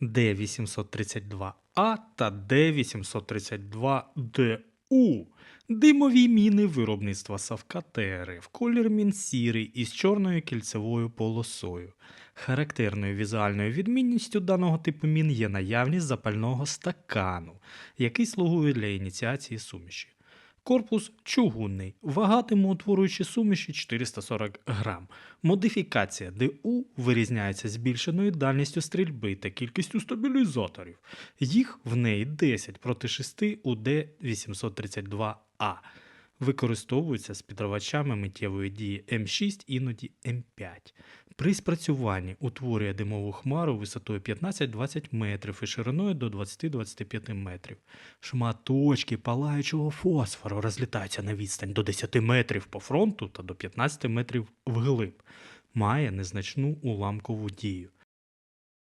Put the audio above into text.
Д-832А та Д-832ДУ. Димові міни виробництва Савка ТРФ. Колір мін сірий із чорною кільцевою полосою. Характерною візуальною відмінністю даного типу мін є наявність запального стакану, який слугує для ініціації суміші. Корпус чугунний, вагатиму утворюючи суміші 440 грам. Модифікація ДУ вирізняється збільшеною дальністю стрільби та кількістю стабілізаторів. Їх в неї 10 проти 6 у Д832А. Використовуються з підривачами миттєвої дії М6, іноді М5. При спрацюванні утворює димову хмару висотою 15-20 метрів і шириною до 20-25 метрів. Шматочки палаючого фосфору розлітаються на відстань до 10 метрів по фронту та до 15 метрів вглиб. Має незначну уламкову дію.